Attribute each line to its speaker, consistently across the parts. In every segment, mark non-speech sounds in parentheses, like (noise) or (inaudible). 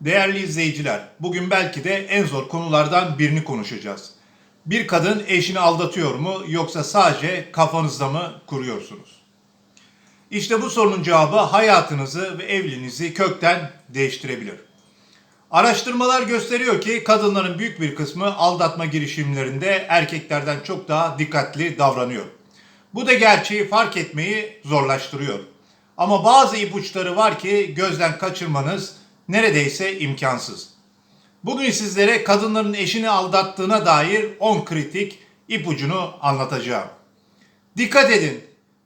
Speaker 1: Değerli izleyiciler, bugün belki de en zor konulardan birini konuşacağız. Bir kadın eşini aldatıyor mu yoksa sadece kafanızda mı kuruyorsunuz? İşte bu sorunun cevabı hayatınızı ve evliliğinizi kökten değiştirebilir. Araştırmalar gösteriyor ki kadınların büyük bir kısmı aldatma girişimlerinde erkeklerden çok daha dikkatli davranıyor. Bu da gerçeği fark etmeyi zorlaştırıyor. Ama bazı ipuçları var ki gözden kaçırmanız neredeyse imkansız. Bugün sizlere kadınların eşini aldattığına dair 10 kritik ipucunu anlatacağım. Dikkat edin.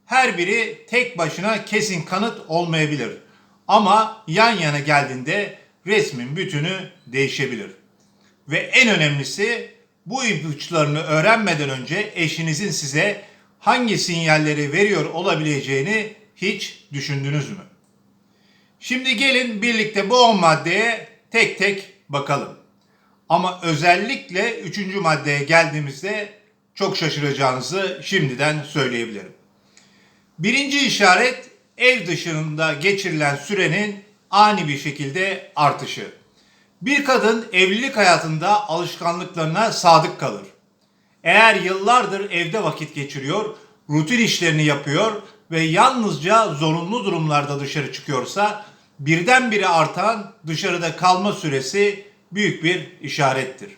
Speaker 1: Her biri tek başına kesin kanıt olmayabilir. Ama yan yana geldiğinde resmin bütünü değişebilir. Ve en önemlisi bu ipuçlarını öğrenmeden önce eşinizin size hangi sinyalleri veriyor olabileceğini hiç düşündünüz mü? Şimdi gelin birlikte bu 10 maddeye tek tek bakalım. Ama özellikle 3. maddeye geldiğimizde çok şaşıracağınızı şimdiden söyleyebilirim. Birinci işaret ev dışında geçirilen sürenin ani bir şekilde artışı. Bir kadın evlilik hayatında alışkanlıklarına sadık kalır. Eğer yıllardır evde vakit geçiriyor, rutin işlerini yapıyor ve yalnızca zorunlu durumlarda dışarı çıkıyorsa birdenbire artan dışarıda kalma süresi büyük bir işarettir.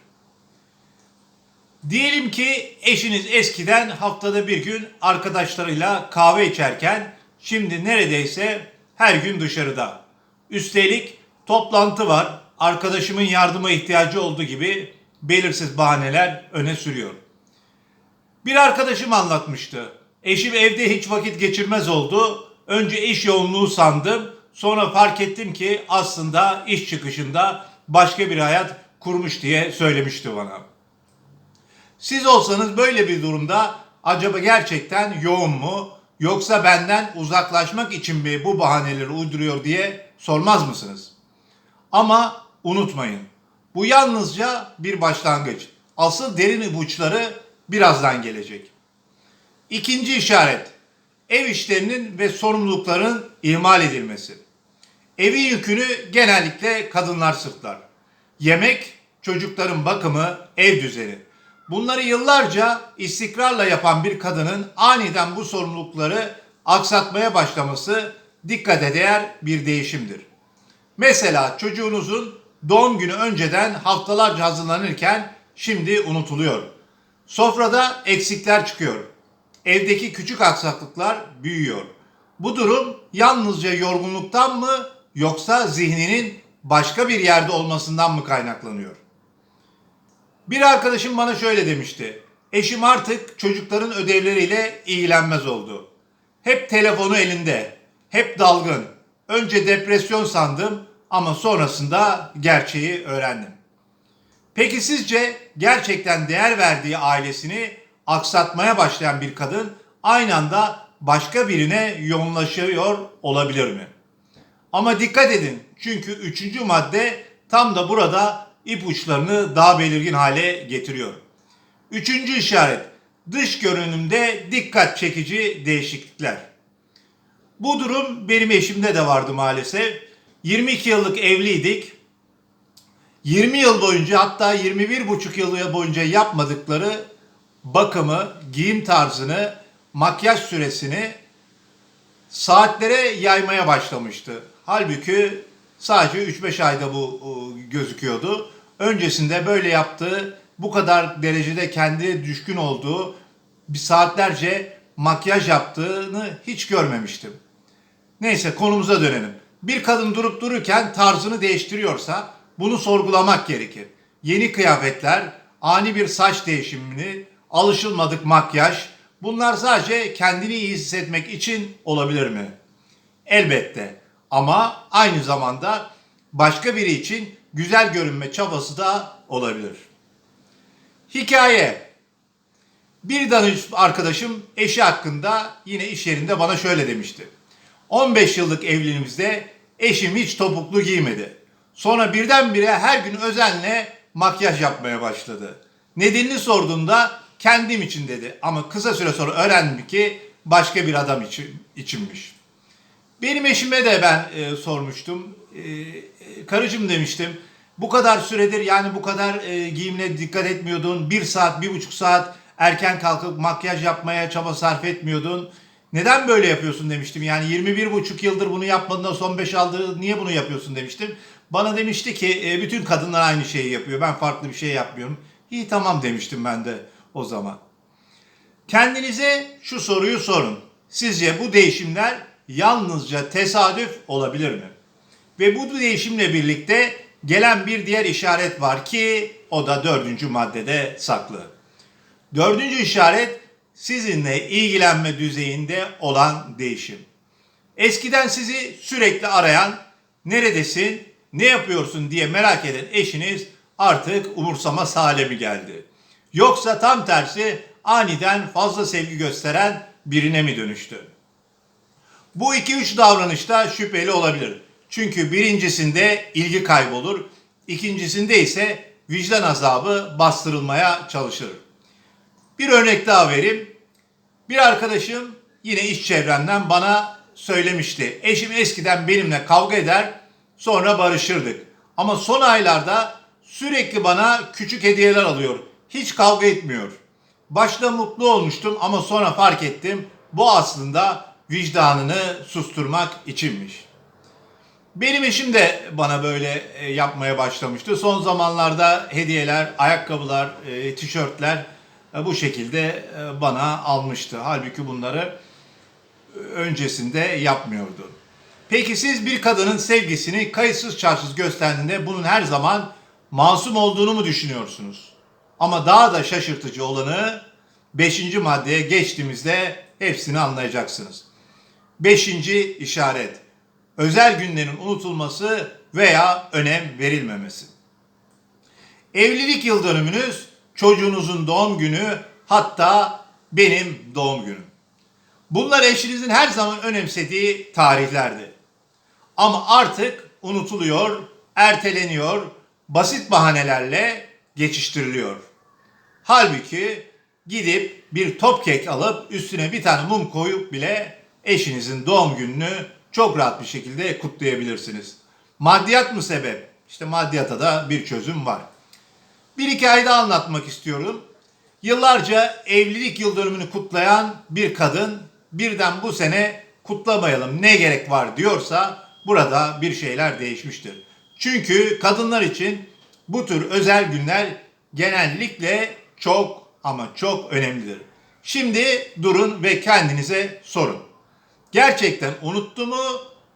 Speaker 1: Diyelim ki eşiniz eskiden haftada bir gün arkadaşlarıyla kahve içerken şimdi neredeyse her gün dışarıda. Üstelik toplantı var, arkadaşımın yardıma ihtiyacı olduğu gibi belirsiz bahaneler öne sürüyor. Bir arkadaşım anlatmıştı. Eşim evde hiç vakit geçirmez oldu. Önce iş yoğunluğu sandım. Sonra fark ettim ki aslında iş çıkışında başka bir hayat kurmuş diye söylemişti bana. Siz olsanız böyle bir durumda acaba gerçekten yoğun mu yoksa benden uzaklaşmak için mi bu bahaneleri uyduruyor diye sormaz mısınız? Ama unutmayın. Bu yalnızca bir başlangıç. Asıl derin ipuçları birazdan gelecek. İkinci işaret. Ev işlerinin ve sorumlulukların ihmal edilmesi. Evin yükünü genellikle kadınlar sırtlar. Yemek, çocukların bakımı, ev düzeni. Bunları yıllarca istikrarla yapan bir kadının aniden bu sorumlulukları aksatmaya başlaması dikkate değer bir değişimdir. Mesela çocuğunuzun doğum günü önceden haftalarca hazırlanırken şimdi unutuluyor. Sofrada eksikler çıkıyor. Evdeki küçük aksaklıklar büyüyor. Bu durum yalnızca yorgunluktan mı yoksa zihninin başka bir yerde olmasından mı kaynaklanıyor? Bir arkadaşım bana şöyle demişti. Eşim artık çocukların ödevleriyle ilgilenmez oldu. Hep telefonu elinde, hep dalgın. Önce depresyon sandım ama sonrasında gerçeği öğrendim. Peki sizce gerçekten değer verdiği ailesini aksatmaya başlayan bir kadın aynı anda başka birine yoğunlaşıyor olabilir mi? Ama dikkat edin çünkü üçüncü madde tam da burada ipuçlarını daha belirgin hale getiriyor. Üçüncü işaret dış görünümde dikkat çekici değişiklikler. Bu durum benim eşimde de vardı maalesef. 22 yıllık evliydik. 20 yıl boyunca hatta 21 buçuk yıl boyunca yapmadıkları bakımı, giyim tarzını, makyaj süresini saatlere yaymaya başlamıştı. Halbuki sadece 3-5 ayda bu gözüküyordu. Öncesinde böyle yaptığı, bu kadar derecede kendi düşkün olduğu bir saatlerce makyaj yaptığını hiç görmemiştim. Neyse konumuza dönelim. Bir kadın durup dururken tarzını değiştiriyorsa bunu sorgulamak gerekir. Yeni kıyafetler, ani bir saç değişimini, alışılmadık makyaj bunlar sadece kendini iyi hissetmek için olabilir mi? Elbette. Ama aynı zamanda başka biri için güzel görünme çabası da olabilir. Hikaye. Bir danış arkadaşım eşi hakkında yine iş yerinde bana şöyle demişti. 15 yıllık evliliğimizde eşim hiç topuklu giymedi. Sonra birdenbire her gün özenle makyaj yapmaya başladı. Nedenini sorduğumda kendim için dedi ama kısa süre sonra öğrendim ki başka bir adam için içinmiş. Benim eşime de ben e, sormuştum. E, e, karıcığım demiştim. Bu kadar süredir yani bu kadar e, giyimine dikkat etmiyordun. Bir saat, bir buçuk saat erken kalkıp makyaj yapmaya çaba sarf etmiyordun. Neden böyle yapıyorsun demiştim. Yani 21 buçuk yıldır bunu yapmadın da son 5 aldığı niye bunu yapıyorsun demiştim. Bana demişti ki e, bütün kadınlar aynı şeyi yapıyor. Ben farklı bir şey yapmıyorum. İyi tamam demiştim ben de o zaman. Kendinize şu soruyu sorun. Sizce bu değişimler yalnızca tesadüf olabilir mi? Ve bu değişimle birlikte gelen bir diğer işaret var ki o da dördüncü maddede saklı. Dördüncü işaret sizinle ilgilenme düzeyinde olan değişim. Eskiden sizi sürekli arayan, neredesin, ne yapıyorsun diye merak eden eşiniz artık umursamaz hale mi geldi? Yoksa tam tersi aniden fazla sevgi gösteren birine mi dönüştü? Bu iki üç davranışta şüpheli olabilir. Çünkü birincisinde ilgi kaybolur, ikincisinde ise vicdan azabı bastırılmaya çalışır. Bir örnek daha vereyim. Bir arkadaşım yine iş çevremden bana söylemişti. Eşim eskiden benimle kavga eder, sonra barışırdık. Ama son aylarda sürekli bana küçük hediyeler alıyor. Hiç kavga etmiyor. Başta mutlu olmuştum ama sonra fark ettim. Bu aslında vicdanını susturmak içinmiş. Benim eşim de bana böyle e, yapmaya başlamıştı. Son zamanlarda hediyeler, ayakkabılar, e, tişörtler e, bu şekilde bana almıştı. Halbuki bunları öncesinde yapmıyordu. Peki siz bir kadının sevgisini kayıtsız şartsız gösterdiğinde bunun her zaman masum olduğunu mu düşünüyorsunuz? Ama daha da şaşırtıcı olanı 5. maddeye geçtiğimizde hepsini anlayacaksınız. Beşinci işaret. Özel günlerin unutulması veya önem verilmemesi. Evlilik yıl dönümünüz, çocuğunuzun doğum günü, hatta benim doğum günüm. Bunlar eşinizin her zaman önemsediği tarihlerdi. Ama artık unutuluyor, erteleniyor, basit bahanelerle geçiştiriliyor. Halbuki gidip bir top kek alıp üstüne bir tane mum koyup bile eşinizin doğum gününü çok rahat bir şekilde kutlayabilirsiniz. Maddiyat mı sebep? İşte maddiyata da bir çözüm var. Bir hikaye daha anlatmak istiyorum. Yıllarca evlilik yıl dönümünü kutlayan bir kadın birden bu sene kutlamayalım ne gerek var diyorsa burada bir şeyler değişmiştir. Çünkü kadınlar için bu tür özel günler genellikle çok ama çok önemlidir. Şimdi durun ve kendinize sorun. Gerçekten unuttu mu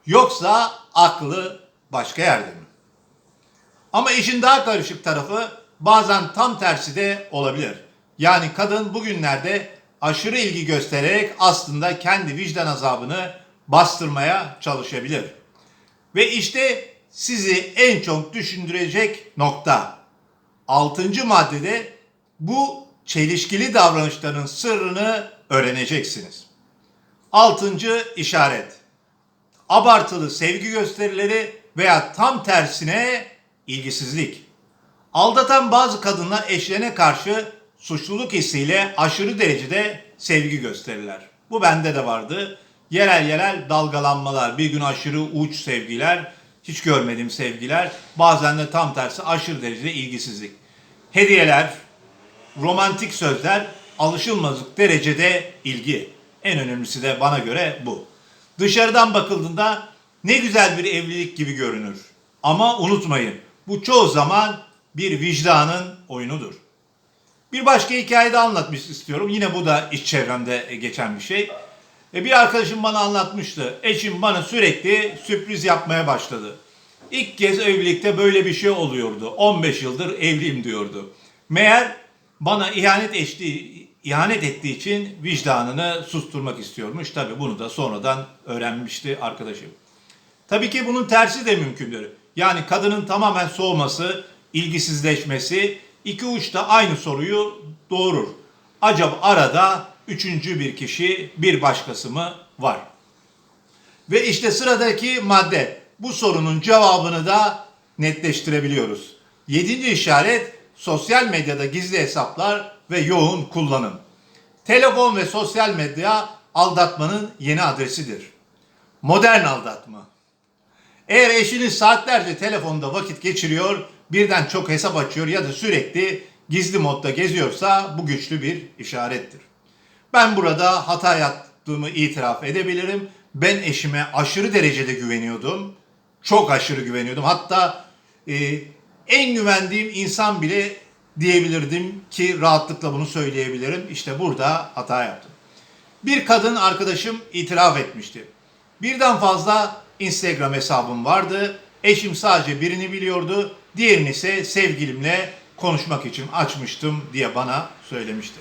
Speaker 1: yoksa aklı başka yerde mi? Ama işin daha karışık tarafı bazen tam tersi de olabilir. Yani kadın bugünlerde aşırı ilgi göstererek aslında kendi vicdan azabını bastırmaya çalışabilir. Ve işte sizi en çok düşündürecek nokta. Altıncı maddede bu çelişkili davranışların sırrını öğreneceksiniz. Altıncı işaret. Abartılı sevgi gösterileri veya tam tersine ilgisizlik. Aldatan bazı kadınlar eşlerine karşı suçluluk hissiyle aşırı derecede sevgi gösterirler. Bu bende de vardı. Yerel yerel dalgalanmalar, bir gün aşırı uç sevgiler, hiç görmediğim sevgiler, bazen de tam tersi aşırı derecede ilgisizlik. Hediyeler, romantik sözler, alışılmazlık derecede ilgi. En önemlisi de bana göre bu. Dışarıdan bakıldığında ne güzel bir evlilik gibi görünür. Ama unutmayın bu çoğu zaman bir vicdanın oyunudur. Bir başka hikaye de anlatmış istiyorum. Yine bu da iç çevremde geçen bir şey. E bir arkadaşım bana anlatmıştı. Eşim bana sürekli sürpriz yapmaya başladı. İlk kez evlilikte böyle bir şey oluyordu. 15 yıldır evliyim diyordu. Meğer bana ihanet ettiği, ihanet ettiği için vicdanını susturmak istiyormuş. Tabi bunu da sonradan öğrenmişti arkadaşım. Tabii ki bunun tersi de mümkündür. Yani kadının tamamen soğuması, ilgisizleşmesi iki uçta aynı soruyu doğurur. Acaba arada üçüncü bir kişi, bir başkası mı var? Ve işte sıradaki madde. Bu sorunun cevabını da netleştirebiliyoruz. Yedinci işaret sosyal medyada gizli hesaplar ve yoğun kullanım. Telefon ve sosyal medya aldatmanın yeni adresidir. Modern aldatma. Eğer eşiniz saatlerce telefonda vakit geçiriyor, birden çok hesap açıyor ya da sürekli gizli modda geziyorsa bu güçlü bir işarettir. Ben burada hata yaptığımı itiraf edebilirim. Ben eşime aşırı derecede güveniyordum. Çok aşırı güveniyordum. Hatta e, en güvendiğim insan bile diyebilirdim ki rahatlıkla bunu söyleyebilirim. İşte burada hata yaptım. Bir kadın arkadaşım itiraf etmişti. Birden fazla Instagram hesabım vardı. Eşim sadece birini biliyordu. Diğerini ise sevgilimle konuşmak için açmıştım diye bana söylemişti.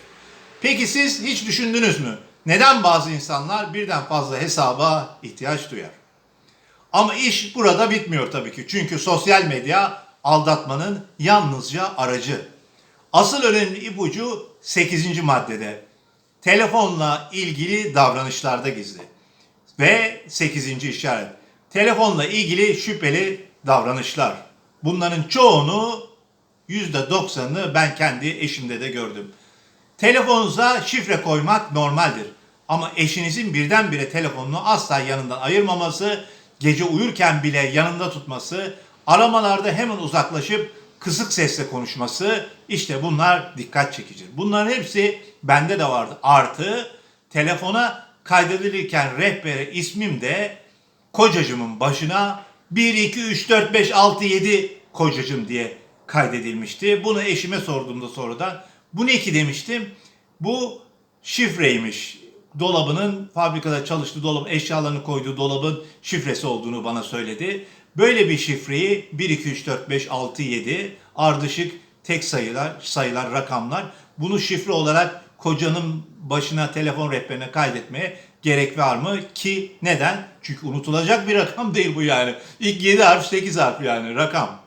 Speaker 1: Peki siz hiç düşündünüz mü? Neden bazı insanlar birden fazla hesaba ihtiyaç duyar? Ama iş burada bitmiyor tabii ki. Çünkü sosyal medya aldatmanın yalnızca aracı. Asıl önemli ipucu 8. maddede. Telefonla ilgili davranışlarda gizli. Ve 8. işaret. Telefonla ilgili şüpheli davranışlar. Bunların çoğunu %90'ını ben kendi eşimde de gördüm. Telefonunuza şifre koymak normaldir. Ama eşinizin birdenbire telefonunu asla yanından ayırmaması, gece uyurken bile yanında tutması, aramalarda hemen uzaklaşıp kısık sesle konuşması işte bunlar dikkat çekici. Bunların hepsi bende de vardı. Artı telefona kaydedilirken rehbere ismim de kocacımın başına 1, 2, 3, 4, 5, 6, 7 kocacım diye kaydedilmişti. Bunu eşime sorduğumda sonradan bu ne ki demiştim. Bu şifreymiş. Dolabının fabrikada çalıştığı dolabın eşyalarını koyduğu dolabın şifresi olduğunu bana söyledi. Böyle bir şifreyi 1, 2, 3, 4, 5, 6, 7 ardışık tek sayılar, sayılar, rakamlar. Bunu şifre olarak kocanın başına telefon rehberine kaydetmeye gerek var mı? Ki neden? Çünkü unutulacak bir rakam (laughs) değil bu yani. İlk 7 harf 8 harf yani rakam.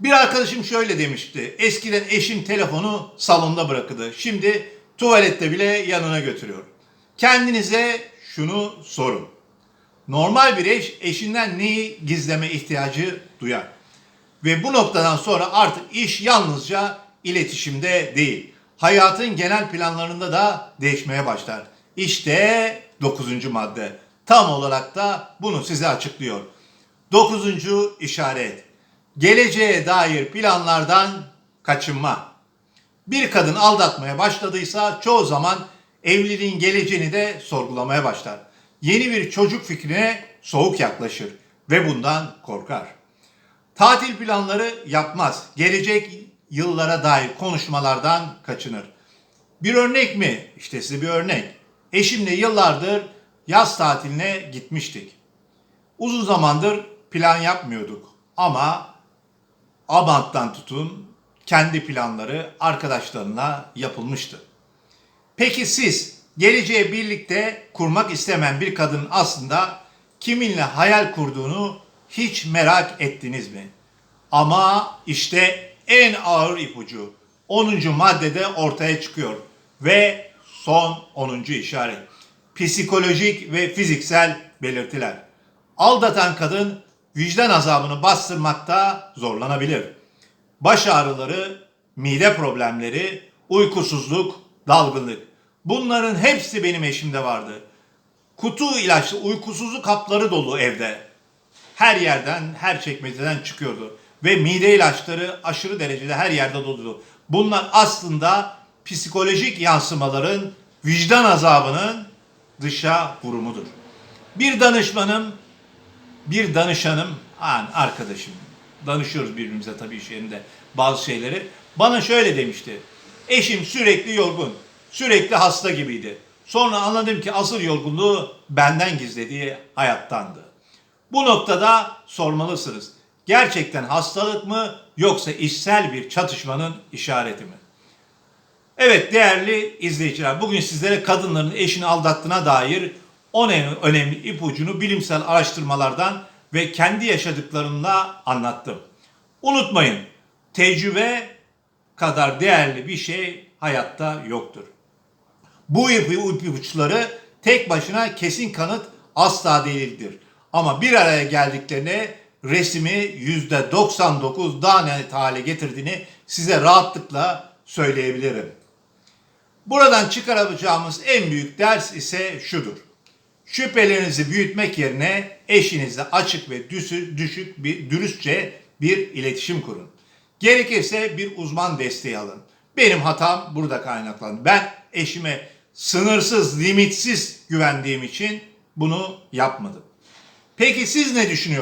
Speaker 1: Bir arkadaşım şöyle demişti. Eskiden eşim telefonu salonda bırakırdı. Şimdi tuvalette bile yanına götürüyor. Kendinize şunu sorun. Normal bir eş eşinden neyi gizleme ihtiyacı duyar? Ve bu noktadan sonra artık iş yalnızca iletişimde değil. Hayatın genel planlarında da değişmeye başlar. İşte 9. madde. Tam olarak da bunu size açıklıyor. 9. işaret. Geleceğe dair planlardan kaçınma. Bir kadın aldatmaya başladıysa çoğu zaman evliliğin geleceğini de sorgulamaya başlar. Yeni bir çocuk fikrine soğuk yaklaşır ve bundan korkar. Tatil planları yapmaz. Gelecek yıllara dair konuşmalardan kaçınır. Bir örnek mi? İşte size bir örnek. Eşimle yıllardır yaz tatiline gitmiştik. Uzun zamandır plan yapmıyorduk ama Abant'tan tutun kendi planları arkadaşlarına yapılmıştı. Peki siz geleceğe birlikte kurmak istemeyen bir kadının aslında kiminle hayal kurduğunu hiç merak ettiniz mi? Ama işte en ağır ipucu 10. maddede ortaya çıkıyor ve son 10. işaret. Psikolojik ve fiziksel belirtiler. Aldatan kadın vicdan azabını bastırmakta zorlanabilir. Baş ağrıları, mide problemleri, uykusuzluk, dalgınlık. Bunların hepsi benim eşimde vardı. Kutu ilaçlı uykusuzluk hapları dolu evde. Her yerden, her çekmeceden çıkıyordu. Ve mide ilaçları aşırı derecede her yerde doludu. Bunlar aslında psikolojik yansımaların, vicdan azabının dışa vurumudur. Bir danışmanım bir danışanım, an arkadaşım, danışıyoruz birbirimize tabii iş yerinde bazı şeyleri. Bana şöyle demişti. Eşim sürekli yorgun, sürekli hasta gibiydi. Sonra anladım ki asıl yorgunluğu benden gizlediği hayattandı. Bu noktada sormalısınız. Gerçekten hastalık mı yoksa işsel bir çatışmanın işareti mi? Evet değerli izleyiciler bugün sizlere kadınların eşini aldattığına dair 10 en önemli ipucunu bilimsel araştırmalardan ve kendi yaşadıklarımla anlattım. Unutmayın tecrübe kadar değerli bir şey hayatta yoktur. Bu ipuçları tek başına kesin kanıt asla değildir. Ama bir araya geldiklerine resmi %99 daha net hale getirdiğini size rahatlıkla söyleyebilirim. Buradan çıkarabileceğimiz en büyük ders ise şudur. Şüphelerinizi büyütmek yerine eşinizle açık ve düşük bir dürüstçe bir iletişim kurun. Gerekirse bir uzman desteği alın. Benim hatam burada kaynaklandı. Ben eşime sınırsız, limitsiz güvendiğim için bunu yapmadım. Peki siz ne düşünüyorsunuz?